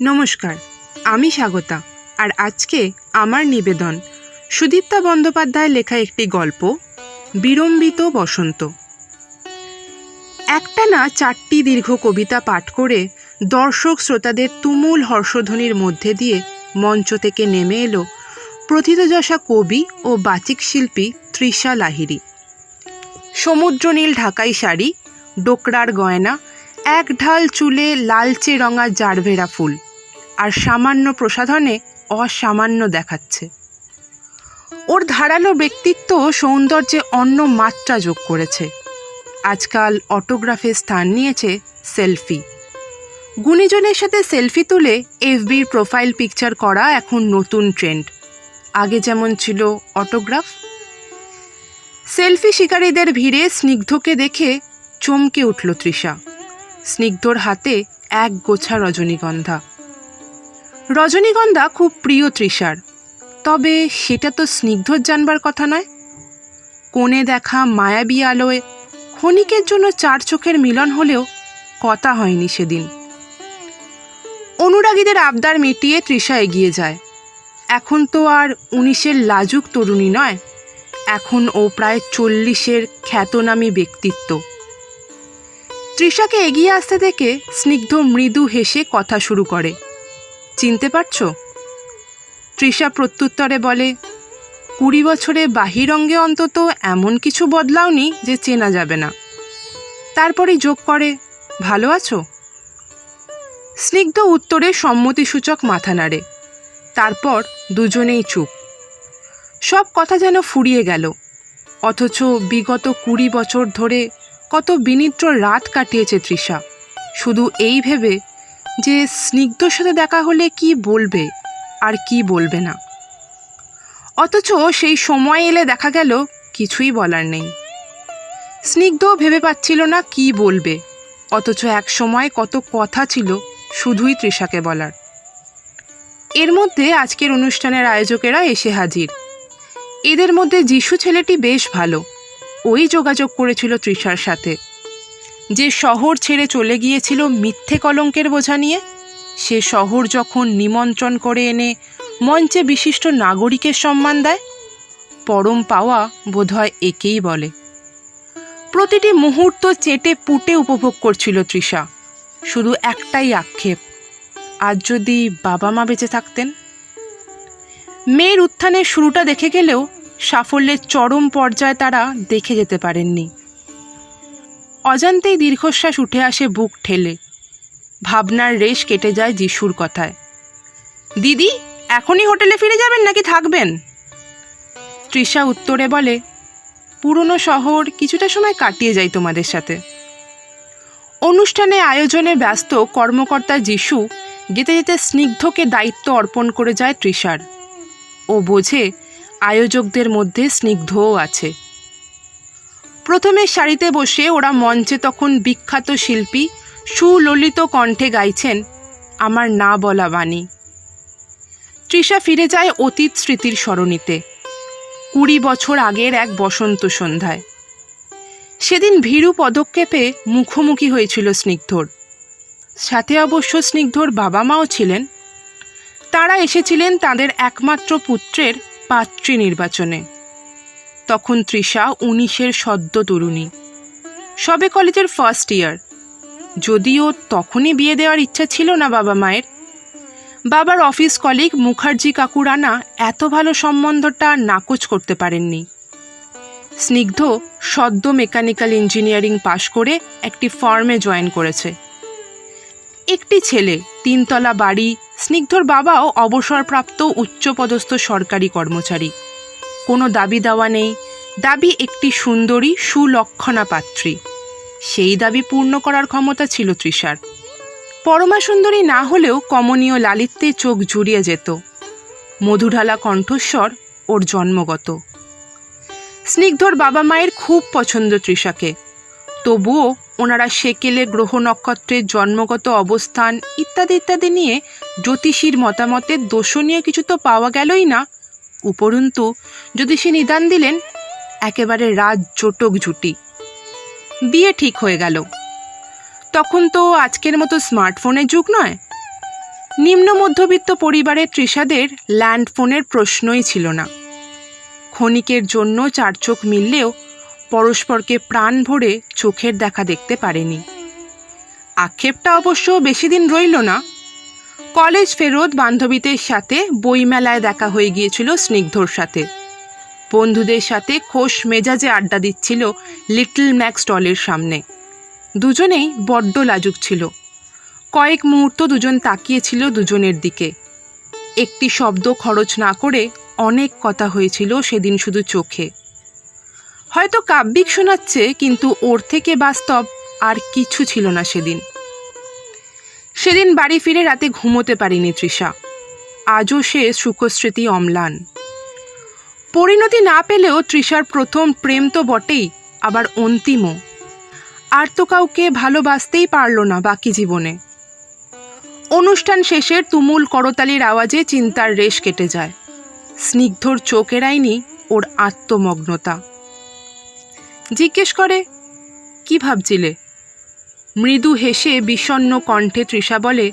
নমস্কার, আমি স্বাগতা, আর আজকে আমার নিবেদন সুদীপ্তা বন্দ্যোপাধ্যায়ের লেখা একটি গল্প, বিড়ম্বিত বসন্ত। একটানা চারটি দীর্ঘ কবিতা পাঠ করে দর্শক শ্রোতাদের তুমুল হর্ষধ্বনির মধ্যে দিয়ে মঞ্চ থেকে নেমে এলো প্রথিতযশা কবি ও বাচিক শিল্পী তৃষা লাহিড়ী। সমুদ্রনীল ঢাকাই শাড়ি, ডোকরার গয়না, এক ঢাল চুলে লালচে রঙা জারভেরা ফুল। আর সামান্য প্রসাধনে অসামান্য দেখাচ্ছে। ওর ধারালো ব্যক্তিত্ব সৌন্দর্যে অন্য মাত্রা যোগ করেছে। আজকাল অটোগ্রাফে স্থান নিয়েছে সেলফি। গুণীজনের সাথে সেলফি তুলে এফবির প্রোফাইল পিকচার করা এখন নতুন ট্রেন্ড। আগে যেমন ছিল অটোগ্রাফ, সেলফি শিকারীদের ভিড়ে স্নিগ্ধকে দেখে চমকে উঠল তৃষা। স্নিগ্ধর হাতে এক গোছা রজনীগন্ধা। রজনীগন্ধা খুব প্রিয় তৃষার। তবে সেটা তো স্নিগ্ধর জানবার কথা নয়। কোণে দেখা মায়াবী আলোয় ক্ষণিকের জন্য চার চোখের মিলন হলেও কথা হয়নি সেদিন। অনুরাগীদের আবদার মিটিয়ে তৃষা এগিয়ে যায়। এখন তো আর উনিশের লাজুক তরুণী নয়, এখন ও প্রায় চল্লিশের খ্যাতনামী ব্যক্তিত্ব। তৃষাকে এগিয়ে আসতে দেখে স্নিগ্ধ মৃদু হেসে কথা শুরু করে। চিনতে পারছ? তৃষা প্রত্যুত্তরে বলে, কুড়ি বছরে বাহিরঙ্গে অন্তত এমন কিছু বদলাওনি যে চেনা যাবে না। তারপরেই যোগ করে, ভালো আছো? স্নিগ্ধ উত্তরে সম্মতিসূচক মাথা নাড়ে। তারপর দুজনেই চুপ। সব কথা যেন ফুরিয়ে গেল। অথচ বিগত কুড়ি বছর ধরে কত বিনিদ্র রাত কাটিয়েছে তৃষা। শুধু এই ভেবে যে স্নিগ্ধর সাথে দেখা হলে কি বলবে আর কি বলবে না। অথচ সেই সময় এলে দেখা গেল কিছুই বলার নেই। স্নিগ্ধ ভেবে পাচ্ছিল না কি বলবে, অথচ এক সময় কত কথা ছিল শুধুই তৃষাকে বলার। এর মধ্যে আজকের অনুষ্ঠানের আয়োজকেরা এসে হাজির। এদের মধ্যে যিশু ছেলেটি বেশ ভালো, ওই যোগাযোগ করেছিল তৃষার সাথে। যে শহর ছেড়ে চলে গিয়েছিল মিথ্যে কলঙ্কের বোঝা নিয়ে, সে শহর যখন নিমন্ত্রণ করে এনে মঞ্চে বিশিষ্ট নাগরিকের সম্মান দেয়, পরম পাওয়া বোধহয় একেই বলে। প্রতিটি মুহূর্ত চেটে পুটে উপভোগ করছিল তৃষা, শুধু একটাই আক্ষেপ, আজ যদি বাবা মা বেঁচে থাকতেন। মেয়ের উত্থানের শুরুটা দেখে গেলেও সাফল্যের চরম পর্যায়ে তারা দেখে যেতে পারেননি। অজান্তেই দীর্ঘশ্বাস উঠে আসে বুক ঠেলে। ভাবনার রেশ কেটে যায় যিশুর কথায়। দিদি, এখনই হোটেলে ফিরে যাবেন নাকি থাকবেন? তৃষা উত্তরে বলে, পুরনো শহর কিছুটা সময় কাটিয়ে যাই তোমাদের সাথে। অনুষ্ঠানে আয়োজনে ব্যস্ত কর্মকর্তা যিশু যেতে যেতে স্নিগ্ধকে দায়িত্ব অর্পণ করে যায় তৃষার। ও বোঝে আয়োজকদের মধ্যে স্নিগ্ধও আছে। প্রথমে শাড়িতে বসে ওরা মঞ্চে তখন বিখ্যাত শিল্পী সুললিত কণ্ঠে গাইছেন আমার না বলা বাণী। তৃষা ফিরে যায় অতীত স্মৃতির স্মরণীতে, কুড়ি বছর আগের এক বসন্ত সন্ধ্যায়। সেদিন ভীরু পদক্ষেপে মুখোমুখি হয়েছিল স্নিগ্ধর। সাথে অবশ্য স্নিগ্ধর বাবা মাও ছিলেন। তারা এসেছিলেন তাদের একমাত্র পুত্রের পাত্রী নির্বাচনে। তখন তৃষা উনিশের সদ্য তরুণী। সবে কলেজের ফার্স্ট ইয়ার যদিও তখনই বিয়ে দেওয়ার ইচ্ছা ছিল না বাবা মায়ের। বাবার অফিস কলিগ মুখার্জি কাকুর আনা এত ভালো সম্বন্ধটা নাকচ করতে পারেননি। স্নিগ্ধ সদ্য মেকানিক্যাল ইঞ্জিনিয়ারিং পাশ করে একটি ফার্মে জয়েন করেছে। একটি ছেলে, তিনতলা বাড়ি, স্নিগ্ধর বাবাও অবসরপ্রাপ্ত উচ্চপদস্থ সরকারি কর্মচারী। কোনো দাবি দাওয়া নেই। দাবি একটি সুন্দরী সুলক্ষণা পাত্রী সেই দাবি পূর্ণ করার ক্ষমতা ছিল তৃষার। পরমা সুন্দরী না হলেও কমনীয় লালিত্যে চোখ জুড়িয়ে যেত। মধুঢালা কণ্ঠস্বর ওর জন্মগত। স্নিগ্ধর বাবা মায়ের খুব পছন্দ তৃষাকে। তবুও ওনারা সেকেলে গ্রহ নক্ষত্রের জন্মগত অবস্থান ইত্যাদি ইত্যাদি নিয়ে জ্যোতিষীর মতামতের দোষণীয় কিছু তো পাওয়া গেলই না। উপরন্তু, যদি সে নিদান দিলেন, একেবারে রাজ জোটক জুটি বিয়ে ঠিক হয়ে গেল। তখন তো আজকের মতো স্মার্টফোনের যুগ নয়। নিম্ন মধ্যবিত্ত পরিবারের তৃষাদের ল্যান্ড ফোনের প্রশ্নই ছিল না। ক্ষণিকের জন্য চার চোখ মিললেও পরস্পরকে প্রাণ ভরে চোখের দেখা দেখতে পারেনি। আক্ষেপটা অবশ্য বেশি দিন রইল না। কলেজ ফেরত বান্ধবীদের সাথে বইমেলায় দেখা হয়ে গিয়েছিল স্নিগ্ধর সাথে। বন্ধুদের সাথে খোশ মেজাজে আড্ডা দিচ্ছিল লিটল ম্যাক স্টলের সামনে। দুজনেই বড্ড লাজুক ছিল। কয়েক মুহূর্ত দুজন তাকিয়েছিল দুজনের দিকে। একটি শব্দ খরচ না করে অনেক কথা হয়েছিল সেদিন শুধু চোখে। হয়তো কাব্যিক শোনাচ্ছে, কিন্তু ওর থেকে বাস্তব আর কিছু ছিল না সেদিন। সেদিন বাড়ি ফিরে রাতে ঘুমোতে পারিনি তৃষা। আজও সে সুখস্মৃতি অম্লান। পরিণতি না পেলেও তৃষার প্রথম প্রেম তো বটেই, আবার অন্তিমও। আর তো কাউকে ভালোবাসতেই পারল না বাকি জীবনে। অনুষ্ঠান শেষের তুমুল করতালির আওয়াজে চিন্তার রেশ কেটে যায়। স্নিগ্ধর চোখ এড়ায়নি ওর আত্মমগ্নতা। জিজ্ঞেস করে, কি ভাবছিলে? মৃদু হেসে বিষণ্ণ কণ্ঠে তৃষা বলে,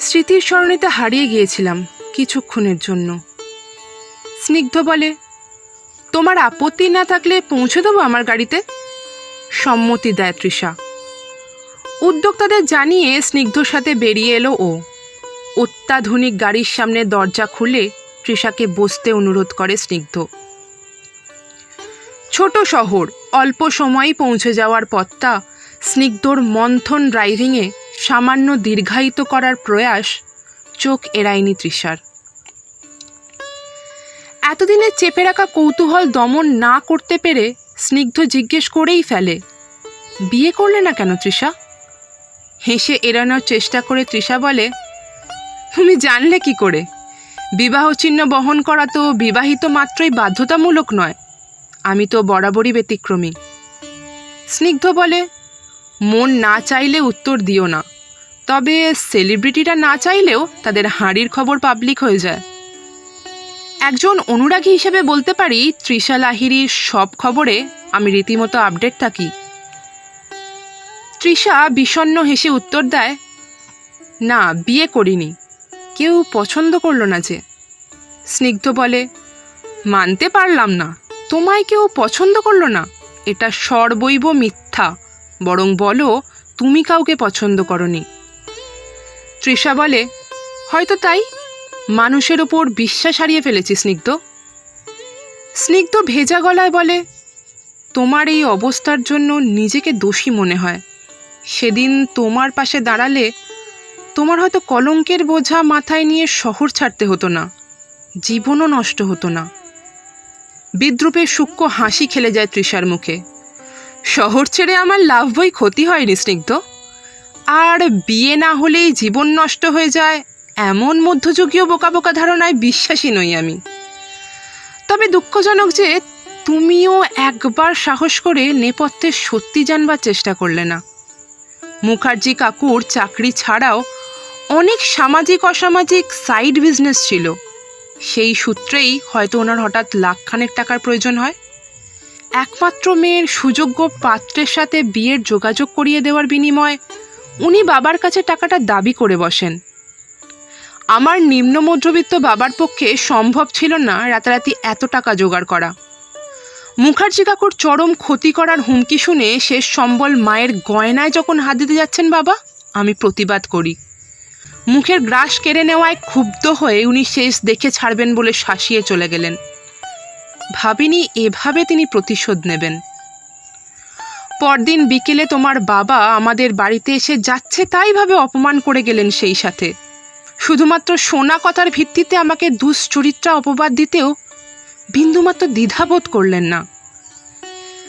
স্মৃতির স্মরণিতে হারিয়ে গিয়েছিলাম কিছুক্ষণের জন্য। স্নিগ্ধ বলে, তোমার আপত্তি না থাকলে পৌঁছে দেবো আমার গাড়িতে? সম্মতি দেয় তৃষা। উদ্যোক্তাদের জানিয়ে স্নিগ্ধর সাথে বেরিয়ে এলো ও। অত্যাধুনিক গাড়ির সামনে দরজা খুলে তৃষাকে বসতে অনুরোধ করে স্নিগ্ধ। ছোট শহর, অল্প সময়েই পৌঁছে যাওয়ার পথটা স্নিগ্ধর মন্থন ড্রাইভিংয়ে সামান্য দীর্ঘায়িত করার প্রয়াস চোখ এড়ায়নি তৃষার। এতদিনে চেপে রাখা কৌতূহল দমন না করতে পেরে স্নিগ্ধ জিজ্ঞেস করেই ফেলে, বিয়ে করলে না কেন তৃষা? হেসে এড়ানোর চেষ্টা করে তৃষা বলে, তুমি জানলে কি করে? বিবাহ চিহ্ন বহন করা তো বিবাহিত মাত্রই বাধ্যতামূলক নয়। আমি তো বরাবরই ব্যতিক্রমী। স্নিগ্ধ বলে মন না চাইলে উত্তর দিও না। তবে সেলিব্রিটিরা না চাইলেও তাদের হাঁড়ির খবর পাবলিক হয়ে যায়। একজন অনুরাগী হিসেবে বলতে পারি, তৃষা লাহিড়ির সব খবরে আমি রীতিমতো আপডেট থাকি। তৃষা বিষণ্ণ হেসে উত্তর দেয়, না, বিয়ে করিনি। কেউ পছন্দ করল না যে। স্নিগ্ধ বলে, মানতে পারলাম না। তোমায় কেউ পছন্দ করল না? এটা সর্বৈব মিথ্যা। বরং বলো, তুমি কাউকে পছন্দ করনি। তৃষা বলে, হয়তো তাই। মানুষের ওপর বিশ্বাস হারিয়ে ফেলেছি, স্নিগ্ধ। স্নিগ্ধ ভেজা গলায় বলে, তোমার এই অবস্থার জন্য নিজেকে দোষী মনে হয়। সেদিন তোমার পাশে দাঁড়ালে তোমার হয়তো কলঙ্কের বোঝা মাথায় নিয়ে শহর ছাড়তে হতো না, জীবনও নষ্ট হতো না। বিদ্রুপের সূক্ষ্ম হাসি খেলে যায় তৃষার মুখে। শহর ছেড়ে আমার লাভ বই ক্ষতি হয়নি, স্নিগ্ধ। আর বিয়ে না হলেই জীবন নষ্ট হয়ে যায়, এমন মধ্যযুগীয় বোকা বোকা ধারণায় বিশ্বাসী নই আমি। তবে দুঃখজনক যে তুমিও একবার সাহস করে নেপথ্যে সত্যি জানবার চেষ্টা করলে না। মুখার্জি কাকুর চাকরি ছাড়াও অনেক সামাজিক অসামাজিক সাইড বিজনেস ছিল। সেই সূত্রেই হয়তো ওনার হঠাৎ লাখখানেক টাকার প্রয়োজন হয়। একমাত্র মেয়ের সুযোগ্য পাত্রের সাথে বিয়ের যোগাযোগ করিয়ে দেওয়ার বিনিময়ে উনি বাবার কাছে টাকাটা দাবি করে বসেন। আমার নিম্ন মধ্যবিত্ত বাবার পক্ষে সম্ভব ছিল না রাতারাতি এত টাকা জোগাড় করা। মুখার্জি কাকুর চরম ক্ষতি করার হুমকি শুনে শেষ সম্বল মায়ের গয়নায় যখন হাত দিতে যাচ্ছেন বাবা, আমি প্রতিবাদ করি। মুখের গ্রাস কেড়ে নেওয়ায় ক্ষুব্ধ হয়ে উনি শেষ দেখে ছাড়বেন বলে শাসিয়ে চলে গেলেন। ভাবিনি এভাবে তিনি প্রতিশোধ নেবেন। পরদিন বিকেলে তোমার বাবা আমাদের বাড়িতে এসে যাচ্ছে তাই ভাবে অপমান করে গেলেন সেই সাথে। শুধুমাত্র সোনা কথার ভিত্তিতে আমাকে দুশ্চরিত্রা অপবাদ দিতেও বিন্দুমাত্র দ্বিধাবোধ করলেন না।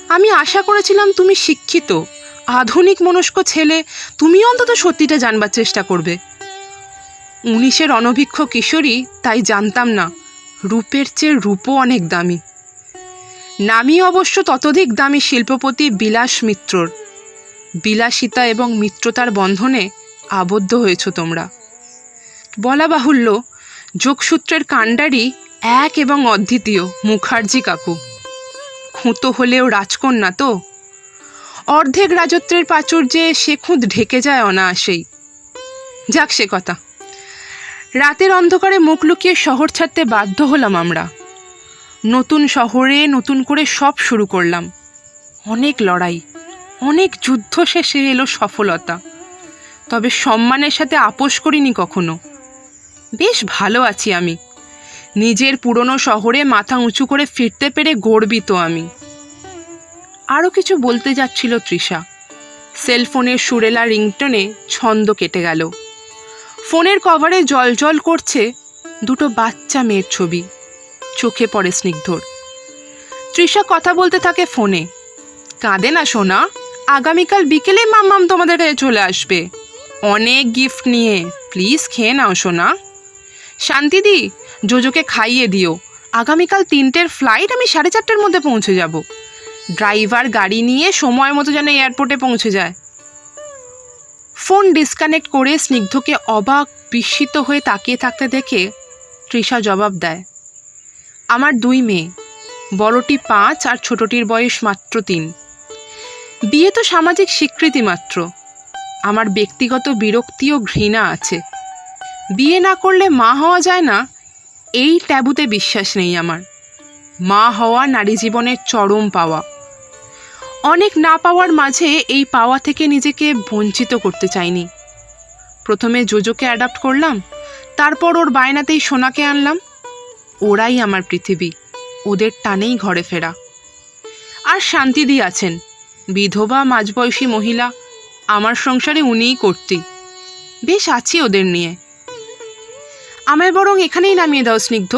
আমি আশা করেছিলাম তুমি শিক্ষিত, আধুনিক মনস্ক ছেলে তুমি অন্তত সত্যিটা জানবার চেষ্টা করবে। উনিশের অনভিক্ষ কিশোরী, তাই জানতাম না। রূপের চেয়ে রূপও অনেক দামি। নামই অবশ্য ততোধিক দামি শিল্পপতি বিলাস মিত্রর। বিলাসিতা এবং মিত্রতার বন্ধনে আবদ্ধ হয়েছ তোমরা। বলা বাহুল্য, যোগসূত্রের কাণ্ডারি এক এবং অদ্বিতীয়, মুখার্জি কাকু। খুঁতো হলেও রাজকন্যা তো। অর্ধেক রাজত্বের প্রাচুর্যে সে খুঁত ঢেকে যায় অনায়াসেই। যাক সে কথা। রাতের অন্ধকারে মুখ লুকিয়ে শহর ছাড়তে বাধ্য হলাম আমরা। নতুন শহরে নতুন করে সব শুরু করলাম। অনেক লড়াই, অনেক যুদ্ধ শেষে এলো সফলতা। তবে সম্মানের সাথে আপোষ করিনি কখনো। বেশ ভালো আছি আমি। নিজের পুরনো শহরে মাথা উঁচু করে ফিরতে পেরে গর্বিত আমি। আরও কিছু বলতে যাচ্ছিল তৃষা। সেলফোনের সুরেলা রিংটনে ছন্দ কেটে গেল। ফোনের কভারে জল জল করছে দুটো বাচ্চা মেয়ের ছবি। চোখে পড়ে স্নিগ্ধর। তৃষা কথা বলতে থাকে ফোনে। কাঁদে না, সোনা। আগামীকাল বিকেলে মাম্মাম তোমাদের কাছে চলে আসবে। অনেক গিফট নিয়ে। প্লিজ খেয়ে নাও, সোনা। শান্তিদি, জোজোকে খাইয়ে দিও। আগামীকাল তিনটের ফ্লাইট আমি সাড়ে চারটের মধ্যে পৌঁছে যাব। ড্রাইভার গাড়ি নিয়ে সময় মতো যেন এয়ারপোর্টে পৌঁছে যায়। ফোন ডিসকানেক্ট করে স্নিগ্ধকে অবাক, বিস্মিত হয়ে তাকিয়ে থাকতে দেখে তৃষা জবাব দেয়, আমার দুই মেয়ে, বড়টি পাঁচ আর ছোটটির বয়স মাত্র তিন। বিয়ে তো সামাজিক স্বীকৃতি মাত্র। আমার ব্যক্তিগত বিরক্তি ও ঘৃণা আছে। বিয়ে না করলে মা হওয়া যায় না, এই ট্যাবুতে বিশ্বাস নেই আমার। মা হওয়া নারী জীবনের চরম পাওয়া। অনেক না পাওয়ার মাঝে এই পাওয়া থেকে নিজেকে বঞ্চিত করতে চাইনি। প্রথমে জোজোকে অ্যাডাপ্ট করলাম, তারপর ওর বায়নাতেই সোনাকে আনলাম। ওরাই আমার পৃথিবী, ওদের টানেই ঘরে ফেরা। আর শান্তিদি আছেন, বিধবা মাঝবয়সী মহিলা, আমার সংসারে উনিই করতি। বেশ আছি ওদের নিয়ে। আমায় বরং এখানেই নামিয়ে দাও স্নিগ্ধ।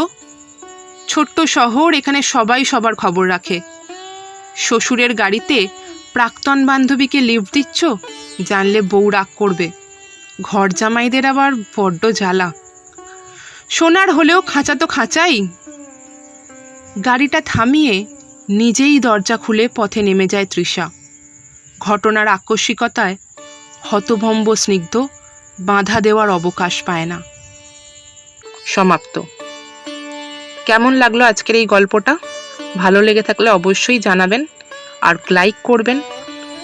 ছোট্ট শহর এখানে সবাই সবার খবর রাখে। শ্বশুরের গাড়িতে প্রাক্তন বান্ধবীকে লিফট দিচ্ছ? জানলে বউ রাগ করবে। ঘর জামাইদের আবার বড্ড জ্বালা। সোনার হলেও খাঁচা তো খাঁচাই। গাড়িটা থামিয়ে নিজেই দরজা খুলে পথে নেমে যায় তৃষা। ঘটনার আকস্মিকতায় হতভম্ব স্নিগ্ধ, বাধা দেওয়ার অবকাশ পায় না। সমাপ্ত। কেমন লাগল আজকের এই গল্পটা? ভালো লেগে থাকলে অবশ্যই জানাবেন আর লাইক করবেন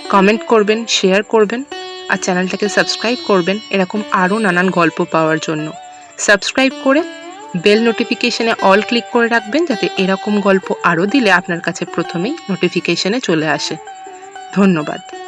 কমেন্ট করবেন শেয়ার করবেন আর চ্যানেলটাকে সাবস্ক্রাইব করবেন এরকম আরও নানান গল্প পাওয়ার জন্য। সাবস্ক্রাইব করে বেল নোটিফিকেশানে অল ক্লিক করে রাখবেন যাতে এরকম গল্প আরও দিলে আপনার কাছে প্রথমেই নোটিফিকেশানে চলে আসে। ধন্যবাদ।